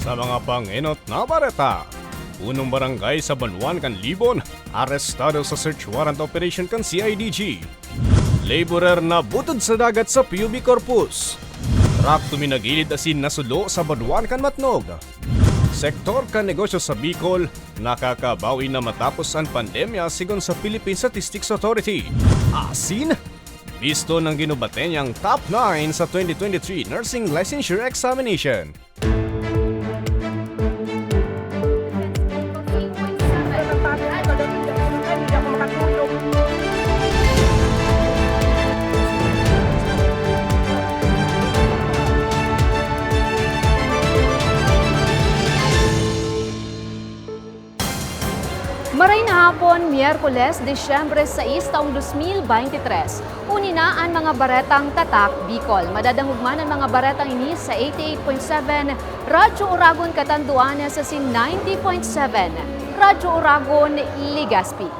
Sa mga panginot na bareta, unong barangay sa Banwan kan Libon, arestado sa search warrant operation kan CIDG. Laborer na butod sa dagat sa PUB Corpus. Truck tuminagilid asin nasulo sa Banwan kan Matnog. Sektor ka negosyo sa Bicol, nakakabawi na matapos ang pandemya sigon sa Philippine Statistics Authority. Asin, Bisto ng ginubate niyang top 9 sa 2023 Nursing Licensure Examination. Maray na hapon, Miyerkules, Disyembre 6, taong 2023. Uni na ang mga baretang tatak Bicol. Madadangugman ang mga baretang ini sa 88.7, Radyo Uragon Katanduanes sa sin 90.7, Radyo Uragon Ligaspi.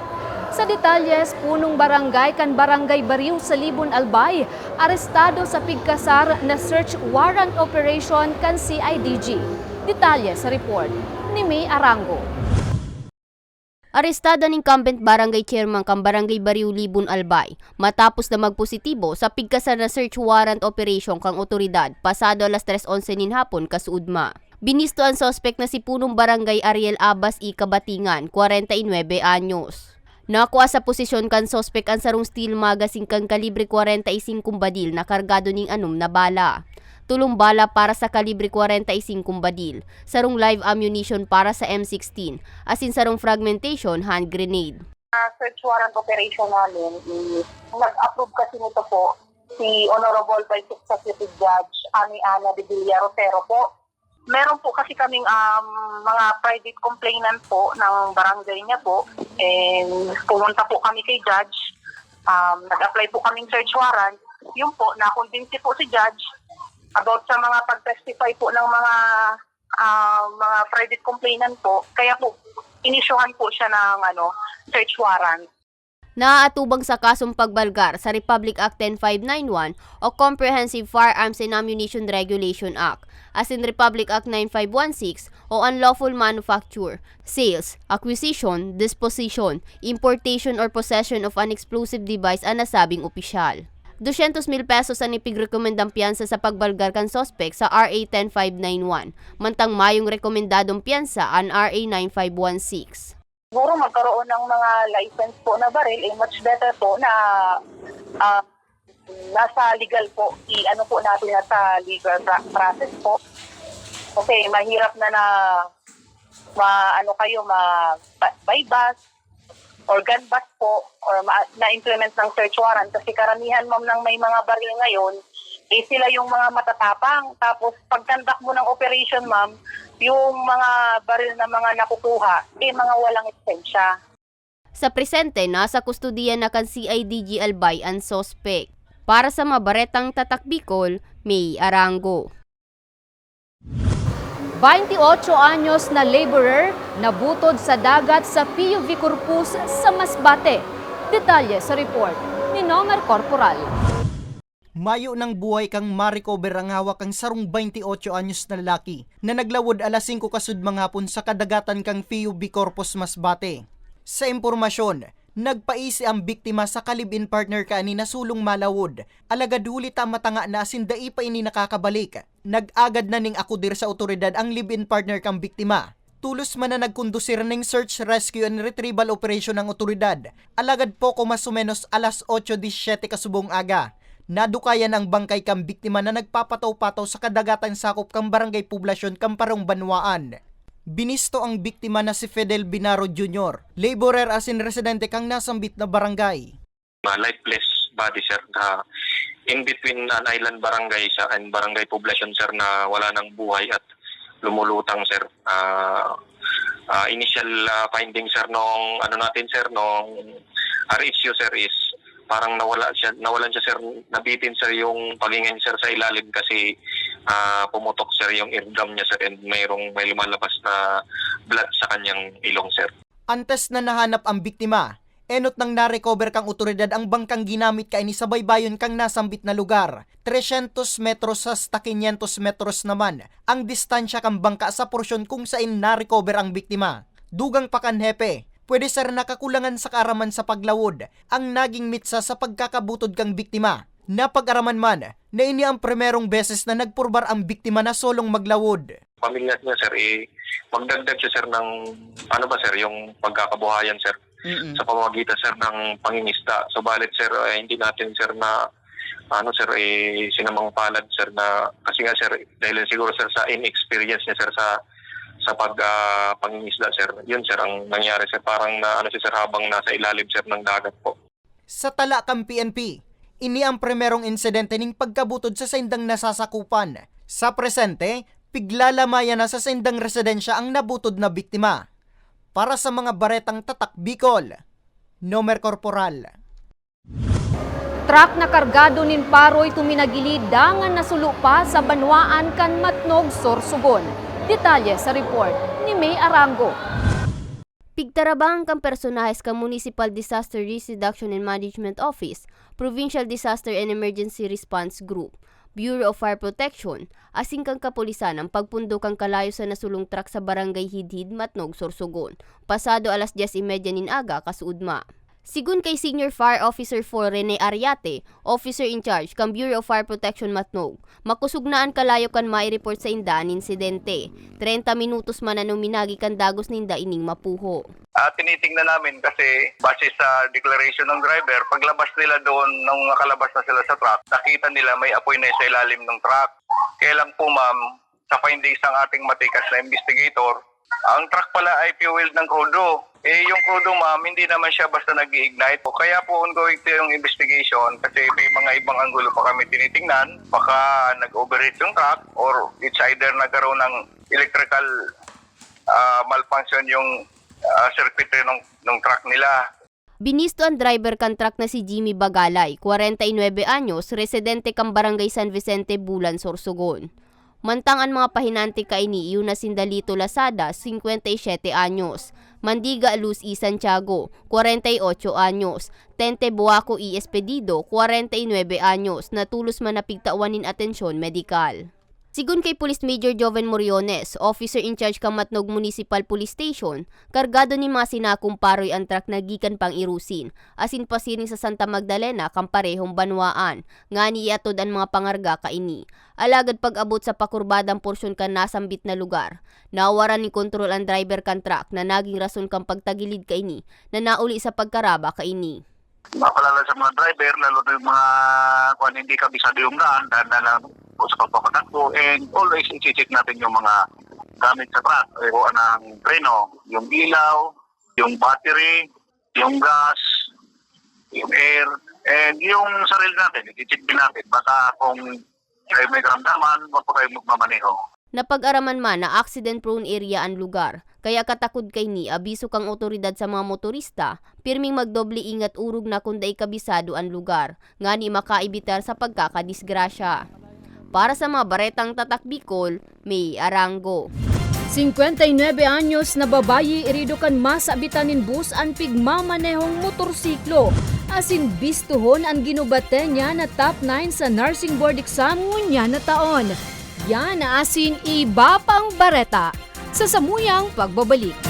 Sa detalyes, punong barangay kan Barangay Bariw sa Libon Albay, arestado sa pigkasar na search warrant operation kan CIDG. Detalye sa report ni May Arango. Arestado ng incumbent barangay chairman kang barangay Bariw Libon Albay matapos na magpositibo sa pigkasan na search warrant operation kang otoridad pasado alas 3.11 nin hapon kasuudma. Binisto ang sospek na si punong barangay Ariel Abas I. Kabatingan, 49 anyos. Nakuha sa posisyon kan sospek ang sarong steel magazine kang kalibre 45 badil na kargado ning anom na bala. Tulong bala para sa kalibre 45 badil, sarong live ammunition para sa M16, asin sarong fragmentation hand grenade. uh, search warrant operation namin, is, nag-approve kasi nito po si Honorable Vice Executive Judge Ani Ana de Villa Rosero po. Meron po kasi kaming um, mga private complainant po ng barangay niya po. And pumunta po kami kay Judge. Um, nag-apply po kaming search warrant. Yun po, na-convince po si Judge about sa mga pag-testify po ng mga ah, mga private complainant po. Kaya po, inisyuhan po siya ng ano, search warrant. Naaatubang sa kasong pagbalgar sa Republic Act 10591 o Comprehensive Firearms and Ammunition Regulation Act, as in Republic Act 9516 o Unlawful Manufacture, Sales, Acquisition, Disposition, Importation or Possession of an Explosive Device ang nasabing opisyal. 200 mil pesos ang ipigrekomendang piyansa sa pagbalgar kan sospek sa RA 10591, mantang mayong rekomendadong piyansa ang RA 9516. Siguro magkaroon ng mga license po na baril, eh, much better po na ah, nasa legal po, i-ano po natin na sa legal process po. Kasi mahirap na na ma ano kayo ma bypass or bust po or na-implement ng search warrant kasi karamihan ma'am ng may mga baril ngayon eh sila yung mga matatapang tapos pagkandak mo ng operation ma'am yung mga baril na mga nakukuha eh mga walang eksensya Sa presente, nasa kustudiya na kan CIDG Albay ang sospek. Para sa mabaretang tatak Bicol, May Arango. 28 anyos na laborer nabutod sa dagat sa PUV Corpus sa Masbate. Detalye sa report ni Nomer Corporal. Mayo ng buhay kang ma-recover ang hawak kang sarong 28 anyos na lalaki na naglawod alas 5 kasud hapon sa kadagatan kang PUB Corpus Masbate. Sa impormasyon, nagpaisi ang biktima sa kalibin partner ka ni nasulong malawod. Alagad hulit ang matanga na asin dai pa ini nakakabalik. Nag-agad na ning akudir sa otoridad ang live-in partner kang biktima. Tulos man na nagkondusir ng search, rescue and retrieval operation ng otoridad. Alagad po ko mas o menos alas 8.17 kasubong aga. Nadukayan ang bangkay kang biktima na nagpapataw-pataw sa kadagatan sakop kang barangay poblasyon Kamparong Banwaan. Binisto ang biktima na si Fidel Binaro Jr., laborer as in residente kang nasambit na barangay. uh, lifeless body sir na in between an island barangay sa and barangay poblasyon sir na wala ng buhay at lumulutang sir Ah, ah, initial ah, finding sir nung ano natin sir nung RHU sir is parang nawala siya nawalan siya sir nabitin sir yung pagingin sir sa ilalim kasi ah, pumutok sir yung eardrum niya sir and mayroong may lumalabas na blood sa kanyang ilong sir Antes na nahanap ang biktima, Enot nang narecover kang otoridad ang bangkang ginamit kaini sa baybayon kang nasambit na lugar. 300 metros hasta 500 metros naman ang distansya kang bangka sa porsyon kung saan narecover ang biktima. Dugang pa kan hepe, pwede sir nakakulangan sa kaaraman sa paglawod ang naging mitsa sa pagkakabutod kang biktima. Napag-araman man na ini ang primerong beses na nagpurbar ang biktima na solong maglawod. Pamilya niya sir, eh, magdagdag siya sir ng, ano ba sir, yung pagkakabuhayan sir, sa pamamagitan sir ng pangingisda. Subalit sir, eh, hindi natin sir na ano sir, eh, sinamang palad sir na, kasi nga sir, dahil siguro sir sa inexperience niya sir sa sa pag ah, pangingisda sir. Yun sir ang nangyari sir, parang na ano siya sir habang nasa ilalim sir ng dagat po. Sa tala kang PNP, ini ang primerong insidente ning pagkabutod sa sindang nasasakupan. Sa presente, piglalamayan na sa sindang residensya ang nabutod na biktima. Para sa mga baretang tatak Bicol, Nomer Corporal. Truck na kargado nin paroy tuminagili dangan nasulu pa sa banwaan kan Matnog, Sorsogon. Detalye sa report ni May Arango. Pigtarabang kang personahes ka Municipal Disaster Risk Reduction and Management Office, Provincial Disaster and Emergency Response Group, Bureau of Fire Protection, asing kang kapulisan ang pagpundo kang kalayo sa nasulong truck sa Barangay Hidhid, Matnog, Sorsogon, pasado alas 10.30 nin aga, kasuudma. Sigun kay Senior Fire Officer 4 Rene Ariate, Officer in Charge kang Bureau of Fire Protection Matnog, makusugnaan kalayo kan mai-report sa inda ang insidente. 30 minutos man na minagi kan dagos ninda ining mapuho. At tinitingnan namin kasi base sa declaration ng driver, paglabas nila doon nung nakalabas na sila sa truck, nakita nila may apoy na sa ilalim ng truck. Kaya lang po ma'am, sa findings ng ating matikas na investigator, ang truck pala ay fueled ng crudo. Eh yung crudo ma'am, hindi naman siya basta nag ignite po. Kaya po ongoing po yung investigation kasi may mga ibang anggulo pa kami tinitingnan. Baka nag-overheat yung truck or it's either nagkaroon ng electrical ah, malfunction yung uh, circuitry ng, ng truck nila. Binisto ang driver kan truck na si Jimmy Bagalay, 49 anyos, residente kang Barangay San Vicente, Bulan, Sorsogon. Mantang ang mga pahinante kaini iyon na Sindalito Lazada, 57 anyos. Mandiga Luz E. Santiago, 48 anyos. Tente Buaco E. Espedido, 49 anyos, na tulos man napigtawanin atensyon medikal. Sigun kay Police Major Joven Moriones, officer in charge kang Matnog Municipal Police Station, kargado ni mga sinakumparoy ang truck na gikan pang irusin, asin pasiring sa Santa Magdalena kang parehong banwaan, nga ni iatod ang mga pangarga kaini. Alagad pag-abot sa pakurbadang porsyon kan nasambit na lugar, nawaran ni kontrol ang driver kan truck na naging rason kang pagtagilid kaini na nauli sa pagkaraba kaini. Mapalala sa mga driver, lalo yung mga kung hindi kabisado yung daan, dahil na lang po sa pagpapatakbo. And always i-check natin yung mga gamit sa truck. Kung anong preno, yung ilaw, yung battery, yung gas, yung air, and yung sarili natin, i-check din natin. Baka kung kayo may karamdaman, wag po kayo magmamaneho. Napag-araman man na accident-prone area ang lugar, kaya katakod kay ni abiso kang otoridad sa mga motorista, pirming magdoble ingat urog na kung dai kabisado ang lugar, nga ni makaibitar sa pagkakadisgrasya. Para sa mga baretang tatak Bicol, may Arango. 59 anyos na babayi irido kan masabitanin bus ang pigmamanehong motorsiklo. Asin bistuhon ang ginubate niya na top 9 sa nursing board exam ngunya na taon. Yan asin iba pang bareta sa samuyang pagbabalik.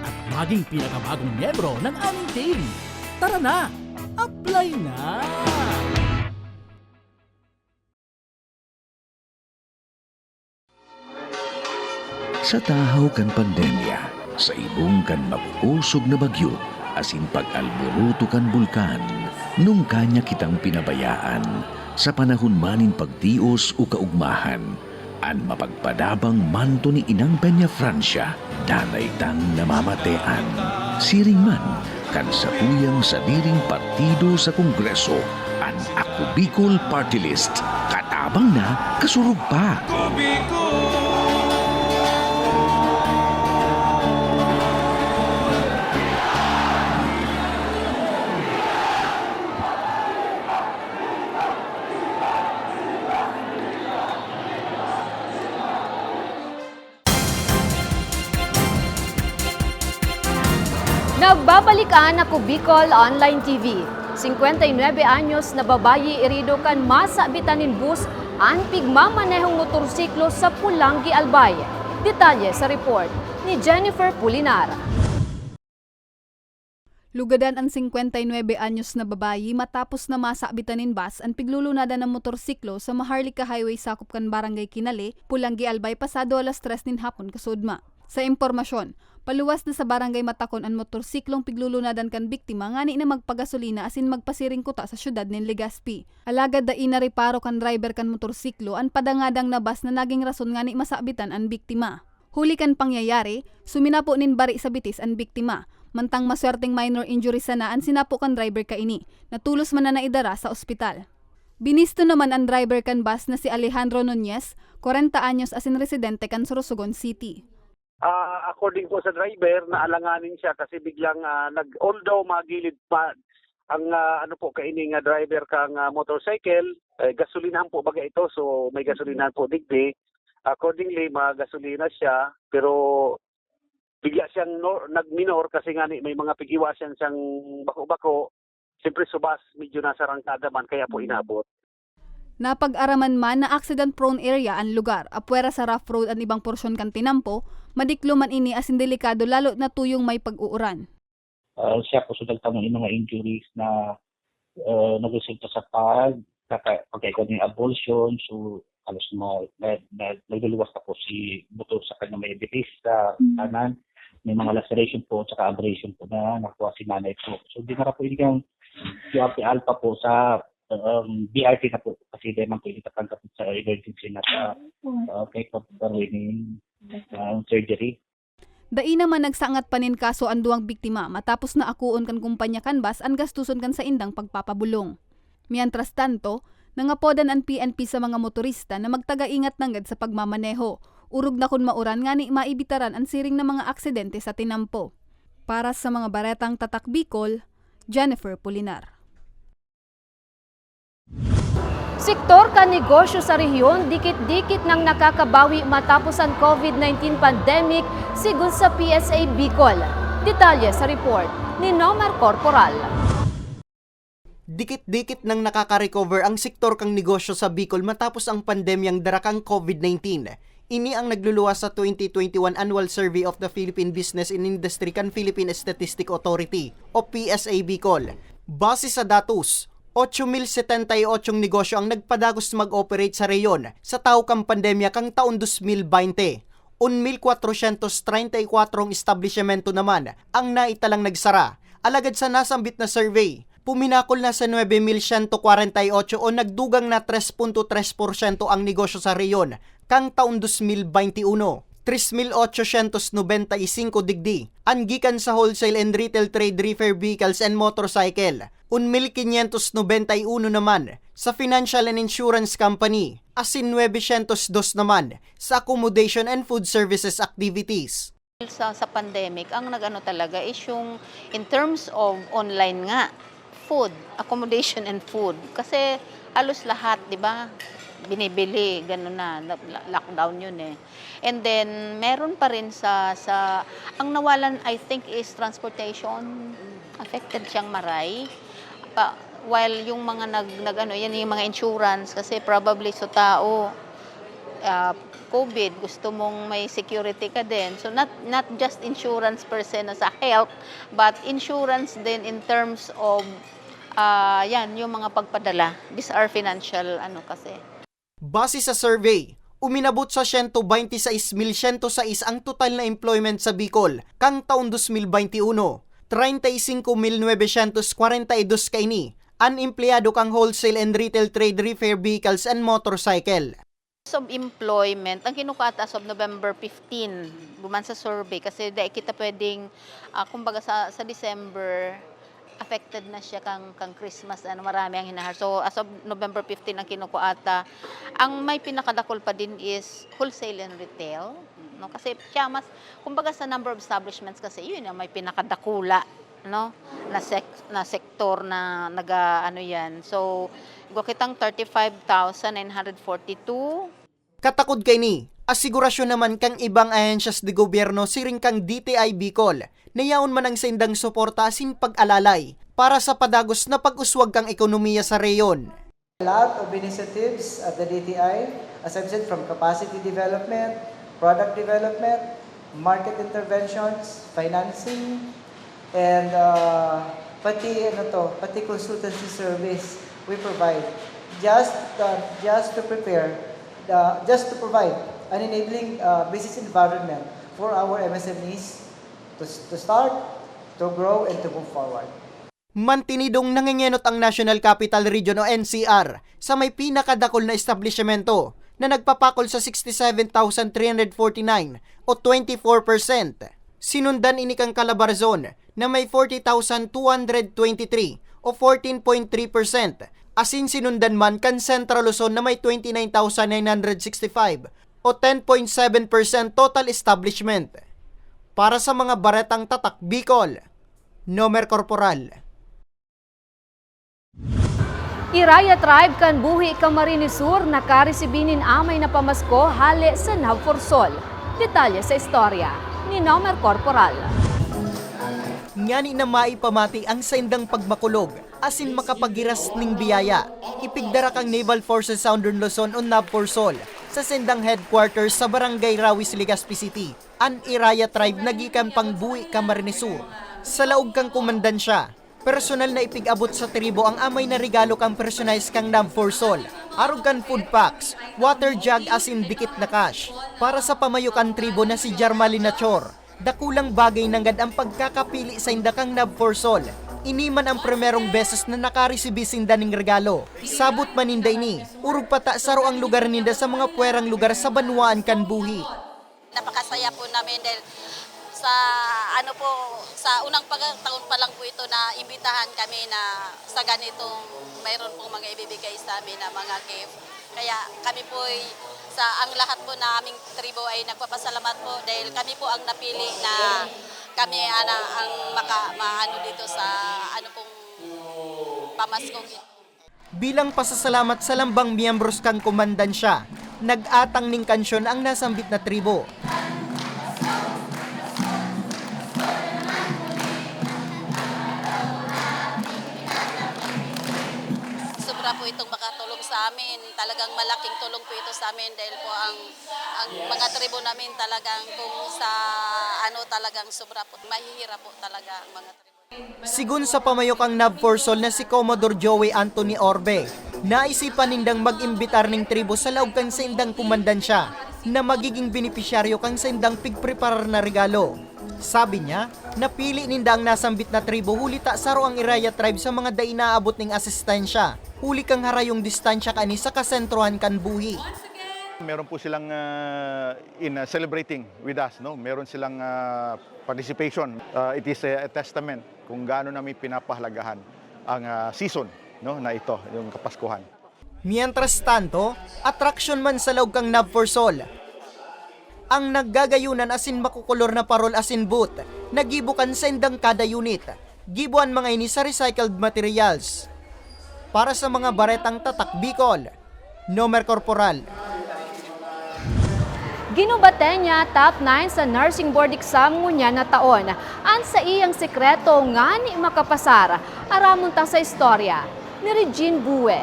at maging pinakabagong miyembro ng aming team. Tara na! Apply na! Sa tahaw kan pandemya, sa ibong kan mapusog na bagyo, asin pag-alboruto kan bulkan, nung kanya kitang pinabayaan, sa panahon manin pagtios o kaugmahan, an mapagpadabang manto ni Inang Peña Francia, danay tang namamatean. Siring man, kan sa tuyang diring partido sa Kongreso, an Ako Bicol Party List, katabang na kasurug pa. Nagbabalikan ako Bicol Online TV. 59 anyos na babayi irido kan masa bitanin bus ang pigmamanehong motorsiklo sa Pulangi, Albay. Detalye sa report ni Jennifer Pulinar. Lugadan ang 59 anyos na babayi matapos na masabitanin bus ang piglulunadan ng motorsiklo sa Maharlika Highway sakop kan Barangay Kinale, Pulangi Albay pasado alas 3 nin hapon kasudma. Sa impormasyon, paluwas na sa barangay Matakon ang motorsiklong piglulunadan kan biktima ngani na magpagasolina asin magpasiring kuta sa syudad nin Legazpi. Alagad da ina reparo kan driver kan motorsiklo an padangadang na bus na naging rason ngani masabitan ang biktima. Huli kan pangyayari, suminapo nin bari sa bitis ang biktima, mantang maswerteng minor injury sana ang sinapo kan driver ka ini, natulos man na naidara sa ospital. Binisto naman ang driver kan bus na si Alejandro Nunez, 40 anyos asin residente kan Sorsogon City. Ah, according po sa driver, naalanganin siya kasi biglang ah, nag although magilid pa ang ah, ano po kaini nga driver kang ah, motorcycle, eh, gasolinahan po baga ito so may gasolinahan po digdi. Accordingly, magasolina siya pero bigla siyang no, nagminor kasi nga ni- may mga pigiwasan siyang bako-bako. Siyempre subas, medyo nasa rangkada man kaya po inabot. Napag-araman man na accident-prone area ang lugar, apwera sa rough road ang ibang porsyon kan tinampo, madiklo man ini asin delikado lalo na tuyong may pag-uuran. uh, siya po sa ng mga injuries na uh, nagresulta sa pag pagkaikot ng abortion so halos na, na, na nagluluwas na po si buto sa kanya may bitis sa kanan may mga laceration po at abrasion po na nakuha si nanay po so di na po yun yung QRP alpha po sa um, BRT na po kasi di man po itapan ka po sa emergency na sa uh, kay pagkaroon ng surgery Dai naman nagsangat panin kaso ang duwang biktima matapos na akuon kan kumpanya kanbas ang gastuson kan sa indang pagpapabulong. Mientras tanto, nangapodan ang PNP sa mga motorista na magtaga-ingat nanggad sa pagmamaneho. Urog na kun mauran ngani maibitaran ang siring ng mga aksidente sa tinampo. Para sa mga baretang tatak Bicol, Jennifer Pulinar. Sektor ka negosyo sa rehiyon, dikit-dikit nang nakakabawi matapos ang COVID-19 pandemic sigun sa PSA Bicol. Detalye sa report ni Nomar Corporal. Dikit-dikit nang nakaka-recover ang sektor kang negosyo sa Bicol matapos ang pandemyang darakang COVID-19. Ini ang nagluluwas sa 2021 Annual Survey of the Philippine Business and Industry kan Philippine Statistic Authority o PSA Bicol. Base sa datos, 8,078 negosyo ang nagpadagos mag-operate sa reyon sa tao pandemya kang taon 2020. 1,434 establishmento naman ang naitalang nagsara. Alagad sa nasambit na survey, puminakol na sa 9,148 o nagdugang na 3.3% ang negosyo sa reyon kang taon 2021. 3,895 digdi. Ang gikan sa wholesale and retail trade reefer vehicles and motorcycle. 1,591 naman sa financial and insurance company. Asin 902 naman sa accommodation and food services activities. Sa, sa pandemic, ang nagano talaga is yung in terms of online nga, food, accommodation and food. Kasi halos lahat, di ba, binibili, gano'n na, lo- lockdown yun eh. And then, meron pa rin sa, sa, ang nawalan I think is transportation, affected siyang maray. Pa, while yung mga nag, nag ano, yan yung mga insurance, kasi probably sa tao, uh, COVID, gusto mong may security ka din. So not not just insurance per se na sa health, but insurance din in terms of uh, yan, yung mga pagpadala. These are financial ano kasi. Base sa survey, uminabot sa 126,106 ang total na employment sa Bicol kang taon 2021. 35,942 kaini ang empleyado kang wholesale and retail trade repair vehicles and motorcycle. Of employment, ang kinukata as of November 15, buman sa survey, kasi dahil kita pwedeng, ah, kumbaga sa, sa December, affected na siya kang, kang Christmas, ano, marami ang hinahar. So, as of November 15 ang kinukuata. Ang may pinakadakol pa din is wholesale and retail. No? Kasi siya mas, kumbaga sa number of establishments kasi, yun ang may pinakadakula no na sek na sektor na naga ano yan so go kitang 35,942 Katakod kay ni, asigurasyon naman kang ibang ahensyas de gobyerno siring kang DTI Bicol, nayaon man ang sendang suporta sin pag-alalay para sa padagos na pag-uswag kang ekonomiya sa reyon. A lot of initiatives at the DTI, as I've said, from capacity development, product development, market interventions, financing, and uh, pati ano to, pati consultancy service we provide just uh, just to prepare the just to provide an enabling uh, business environment for our MSMEs to, to start, to grow, and to move forward. Mantinidong nangingenot ang National Capital Region o NCR sa may pinakadakol na establishmento na nagpapakol sa 67,349 o 24%. Sinundan ini kang Calabarzon na may 40,223 o 14.3%. Asin sinundan man kan Central Luzon na may 29,965 o 10.7% total establishment. Para sa mga baretang tatak Bicol, Nomer Corporal. Iraya Tribe kan buhi Camarines Sur nakaresibinin amay na pamasko hali sa Navforsol. Detalye sa istorya ni Nomer Corporal. Ngani na maipamati ang sendang pagmakulog asin makapagiras ning biyaya. Ipigdara kang Naval Forces Southern Luzon o NAVFORSOL sa sendang headquarters sa Barangay Rawis, Legazpi City. An Iraya Tribe nagikan pang buwi Sur. Sa laog kang kumandansya, personal na ipig-abot sa tribo ang amay na regalo kang personalize kang NAVFORSOL. Arog kan food packs, water jug asin dikit na cash. Para sa pamayukan tribo na si Jarmali Nachor, dakulang bagay nanggad ang pagkakapili sa indakang NAVFORSOL. Iniman ang primerong beses na nakaresibi sinda ning regalo. Sabot maninday ni, urog pata saro ang lugar ninda sa mga puwerang lugar sa Banwaan kan napakasaya po namin dahil sa ano po sa unang pagkataon pa lang po ito na imbitahan kami na sa ganitong mayroon pong mga ibibigay sa amin na mga gift. Kaya kami po ay sa ang lahat po na aming tribo ay nagpapasalamat po dahil kami po ang napili na kami ana ang maka maano dito sa ano pong pamaskong ito. Bilang pasasalamat sa lambang miyembros kang kumandansya, nag-atang ning kansyon ang nasambit na tribo. Itong makatulong sa amin. Talagang malaking tulong po ito sa amin dahil po ang ang mga tribo namin talagang kung sa ano talagang sobra po mahihirap po talaga ang mga tribo. Sigun sa pamayokang NAVFORSOL na si Commodore Joey Anthony Orbe, naisipan nindang mag-imbitar ning tribo sa laog kang sa indang kumandansya na magiging benepisyaryo kang sa indang pigpreparar na regalo. Sabi niya, napili ninda ang nasambit na tribo huli ta saro ang Iraya tribe sa mga day naabot ning asistensya. Huli kang harayong distansya kani sa kasentrohan kan buhi. Meron po silang uh, in uh, celebrating with us, no? Meron silang uh, participation. Uh, it is a, a testament kung gaano namin pinapahalagahan ang uh, season, no, na ito, yung Kapaskuhan. Mientras tanto, attraction man sa laog kang NAVFORSOL. ang naggagayunan asin makukulor na parol asin boot, nagibukan sa indang kada unit. Gibuan mga ini sa recycled materials. Para sa mga baretang tatak Bicol, Nomer Corporal, Ginubate niya top 9 sa nursing board exam ngunya na taon. An sa iyang sekreto nga ni makapasar. Aramunta sa istorya ni Regine Bue.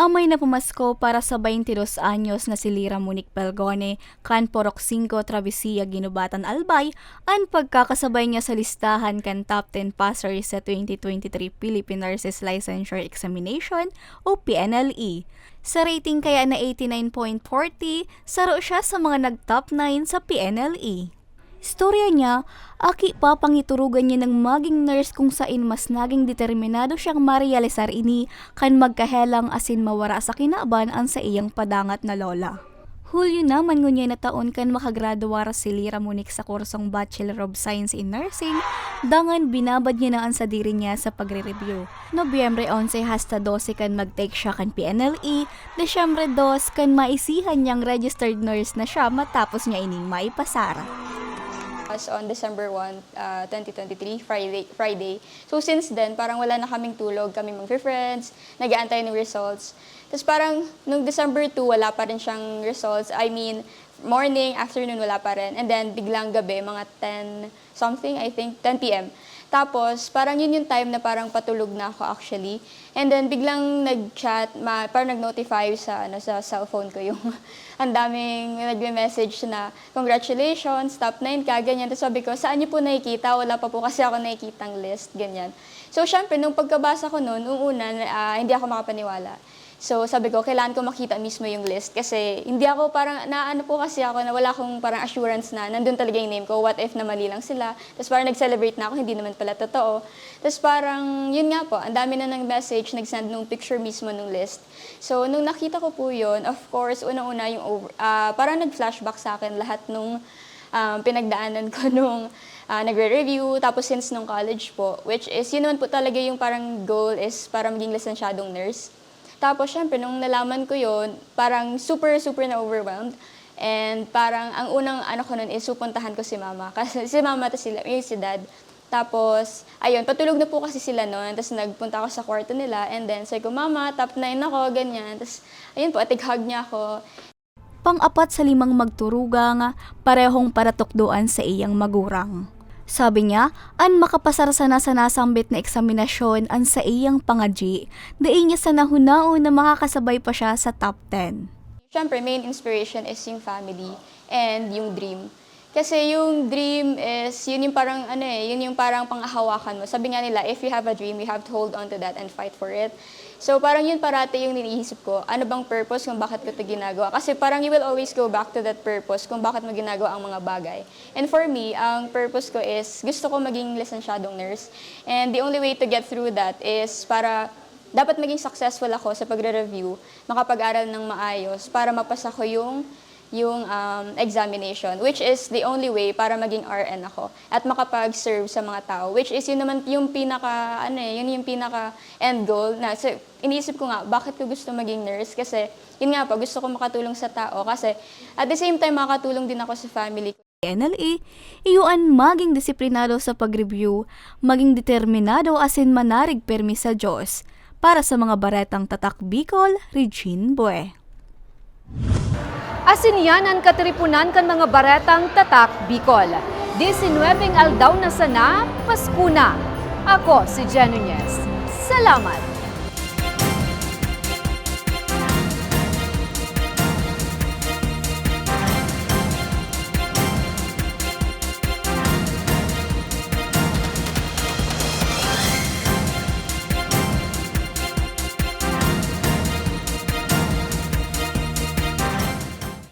Amay na pumasko para sa 22 anyos na si Lira Monique Belgone, kan Porok 5 Travesía Ginubatan Albay, ang pagkakasabay niya sa listahan kan top 10 passers sa 2023 Philippine Nurses Licensure Examination o PNLE. Sa rating kaya na 89.40, saro siya sa mga nag-top 9 sa PNLE. Storya niya, aki pa pangiturugan niya ng maging nurse kung sain mas naging determinado siyang marealisar ini kan magkahelang asin mawara sa kinaban ang sa iyang padangat na lola. Hulyo naman ngunya na taon kan makagraduara si Lira Monique sa kursong Bachelor of Science in Nursing, dangan binabad niya na ang sa diri niya sa pagre-review. Nobyembre 11 hasta 12 kan mag-take siya kan PNLE, Desyembre 2 kan maisihan niyang registered nurse na siya matapos niya ining maipasara. As on December 1, uh, 2023, Friday, Friday. So since then, parang wala na kaming tulog, kami mag-friends, nag-aantay ng results. Tapos parang nung December 2, wala pa rin siyang results. I mean, morning, afternoon, wala pa rin. And then biglang gabi, mga 10 something, I think, 10 p.m. Tapos, parang yun yung time na parang patulog na ako actually. And then, biglang nag-chat, ma, parang nag-notify sa, ano, sa cellphone ko yung ang daming nagme-message na congratulations, top 9 ka, ganyan. Tapos sabi ko, saan niyo po nakikita? Wala pa po kasi ako nakikitang list, ganyan. So, syempre, nung pagkabasa ko noon, nung una, ah, hindi ako makapaniwala. So sabi ko, kailangan ko makita mismo yung list kasi hindi ako parang, naano po kasi ako na wala akong parang assurance na nandun talaga yung name ko, what if na mali lang sila. Tapos parang nag-celebrate na ako, hindi naman pala totoo. Tapos parang, yun nga po, ang dami na ng message, nag-send nung picture mismo nung list. So nung nakita ko po yun, of course, unang-una yung, over, ah, parang nag-flashback sa akin lahat nung um, pinagdaanan ko nung ah, nagre-review, tapos since nung college po, which is, yun naman po talaga yung parang goal is para maging lisensyadong nurse. Tapos, syempre, nung nalaman ko yon parang super, super na-overwhelmed. And parang, ang unang ano ko nun is supuntahan ko si mama. Kasi si mama, tapos sila, yung si dad. Tapos, ayun, patulog na po kasi sila noon. Tapos nagpunta ako sa kwarto nila. And then, sabi ko, mama, top 9 ako, ganyan. Tapos, ayun po, atig hug niya ako. Pang-apat sa limang magturugang, parehong paratukdoan sa iyang magurang. Sabi niya, an makapasar sa nasa nasambit na eksaminasyon an sa iyang pangadji, daing niya sa nahunao na makakasabay pa siya sa top 10. Siyempre, main inspiration is yung family and yung dream. Kasi yung dream is, yun yung parang, ano eh, yun yung parang panghahawakan mo. Sabi nga nila, if you have a dream, you have to hold on to that and fight for it. So parang yun parati yung niniisip ko, ano bang purpose kung bakit ko ito ginagawa. Kasi parang you will always go back to that purpose kung bakit mo ginagawa ang mga bagay. And for me, ang purpose ko is gusto ko maging lisensyadong nurse. And the only way to get through that is para dapat maging successful ako sa pagre-review, makapag-aral ng maayos para mapasa ko yung yung um, examination, which is the only way para maging RN ako at makapag-serve sa mga tao, which is yun naman yung pinaka, ano eh, yun yung pinaka end goal na, so, iniisip ko nga, bakit ko gusto maging nurse? Kasi, yun nga pa, gusto ko makatulong sa tao kasi at the same time, makatulong din ako sa family ko. NLA, iyuan maging disiplinado sa pag-review, maging determinado asin manarig permi sa Diyos. Para sa mga baretang tatak Bicol, Regine Bue. Asinyanan katripunan kan mga baretang tatak Bicol. 19 aldaw na sana, Pasko na. Ako si Jen. Salamat!